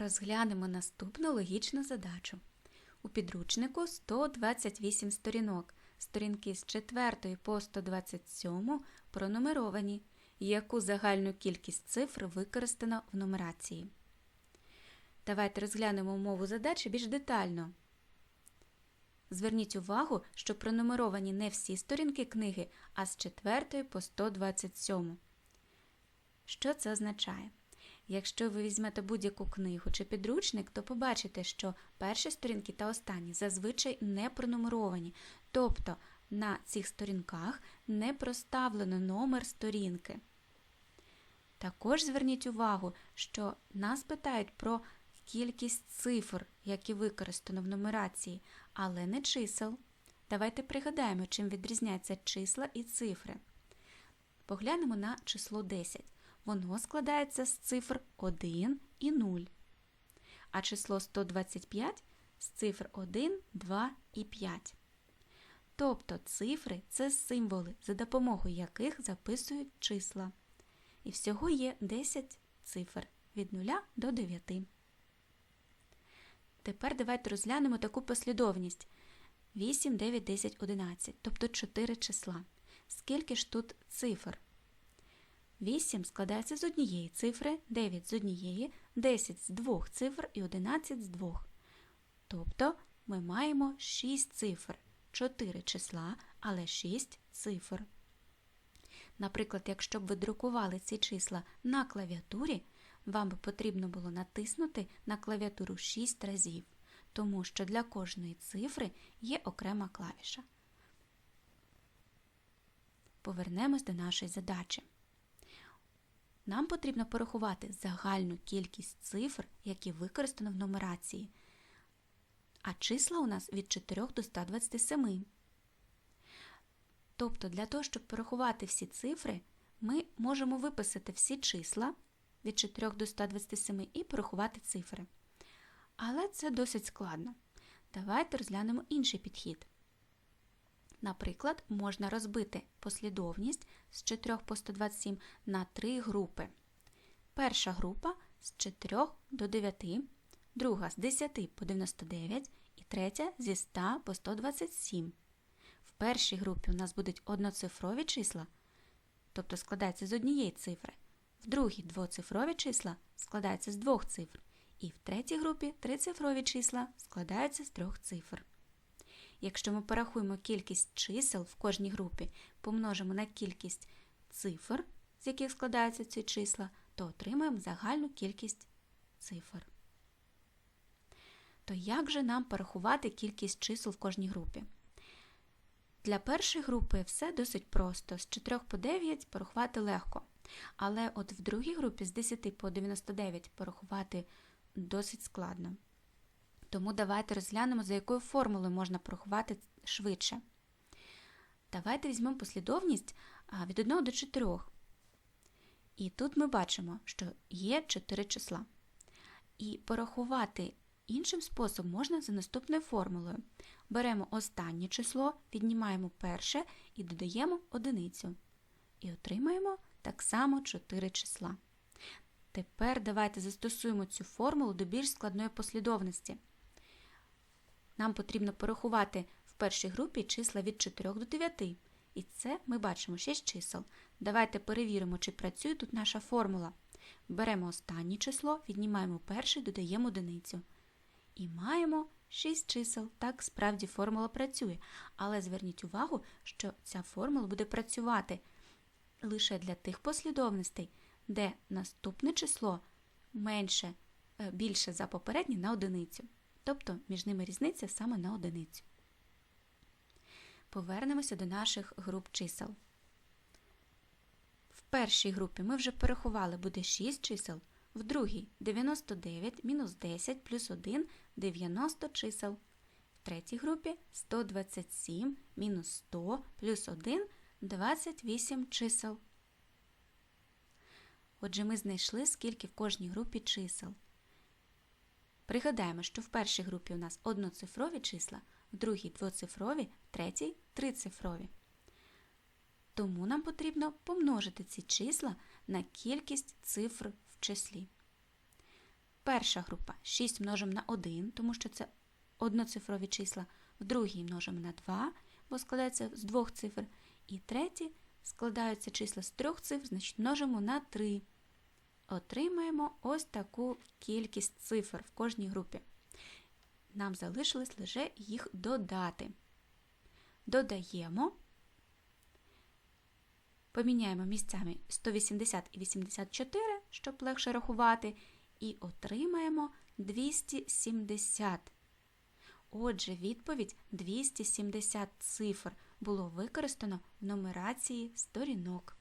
Розглянемо наступну логічну задачу. У підручнику 128 сторінок. Сторінки з 4 по 127 пронумеровані. Яку загальну кількість цифр використано в нумерації? Давайте розглянемо умову задачі більш детально. Зверніть увагу, що пронумеровані не всі сторінки книги, а з 4 по 127. Що це означає? Якщо ви візьмете будь-яку книгу чи підручник, то побачите, що перші сторінки та останні зазвичай не пронумеровані, тобто на цих сторінках не проставлено номер сторінки. Також зверніть увагу, що нас питають про кількість цифр, які використано в нумерації, але не чисел. Давайте пригадаємо, чим відрізняються числа і цифри. Поглянемо на число 10. Воно складається з цифр 1 і 0. А число 125 з цифр 1, 2 і 5. Тобто цифри це символи, за допомогою яких записують числа. І всього є 10 цифр від 0 до 9. Тепер давайте розглянемо таку послідовність 8, 9, 10, 11, тобто 4 числа. Скільки ж тут цифр? 8 складається з однієї цифри, 9 з однієї, 10 з двох цифр і 11 з двох. Тобто ми маємо 6 цифр, 4 числа, але 6 цифр. Наприклад, якщо б ви друкували ці числа на клавіатурі, вам би потрібно було натиснути на клавіатуру 6 разів, тому що для кожної цифри є окрема клавіша. Повернемось до нашої задачі. Нам потрібно порахувати загальну кількість цифр, які використано в нумерації. А числа у нас від 4 до 127. Тобто, для того, щоб порахувати всі цифри, ми можемо виписати всі числа від 4 до 127 і порахувати цифри. Але це досить складно. Давайте розглянемо інший підхід. Наприклад, можна розбити послідовність з 4 по 127 на три групи. Перша група з 4 до 9, друга з 10 по 99 і третя зі 100 по 127. В першій групі у нас будуть одноцифрові числа, тобто складаються з однієї цифри. В другій двоцифрові числа складаються з двох цифр. І в третій групі трицифрові числа складаються з трьох цифр. Якщо ми порахуємо кількість чисел в кожній групі, помножимо на кількість цифр, з яких складаються ці числа, то отримаємо загальну кількість цифр. То як же нам порахувати кількість чисел в кожній групі? Для першої групи все досить просто. З 4 по 9 порахувати легко. Але от в другій групі з 10 по 99 порахувати досить складно. Тому давайте розглянемо, за якою формулою можна порахувати швидше. Давайте візьмемо послідовність від 1 до 4. І тут ми бачимо, що є 4 числа. І порахувати іншим способом можна за наступною формулою. Беремо останнє число, віднімаємо перше і додаємо одиницю. І отримаємо так само 4 числа. Тепер давайте застосуємо цю формулу до більш складної послідовності. Нам потрібно порахувати в першій групі числа від 4 до 9. І це ми бачимо 6 чисел. Давайте перевіримо, чи працює тут наша формула. Беремо останнє число, віднімаємо перше, додаємо одиницю. І маємо 6 чисел. Так, справді формула працює. Але зверніть увагу, що ця формула буде працювати лише для тих послідовностей, де наступне число менше, е, більше за попереднє на одиницю. Тобто між ними різниця саме на одиницю. Повернемося до наших груп чисел. В першій групі ми вже порахували, буде 6 чисел, в другій 99 мінус 10 плюс 1 90 чисел. В третій групі 127 мінус 100 плюс 1 28 чисел. Отже, ми знайшли, скільки в кожній групі чисел. Пригадаємо, що в першій групі у нас одноцифрові числа, в другій двоцифрові, в третій трицифрові. Тому нам потрібно помножити ці числа на кількість цифр в числі. Перша група 6 множимо на 1, тому що це одноцифрові числа. В другій множимо на 2, бо складається з двох цифр. І третій складаються числа з трьох цифр, значить множимо на 3. Отримаємо ось таку кількість цифр в кожній групі. Нам залишилось лише їх додати. Додаємо, поміняємо місцями 180 і 84, щоб легше рахувати, і отримаємо 270. Отже, відповідь 270 цифр було використано в нумерації сторінок.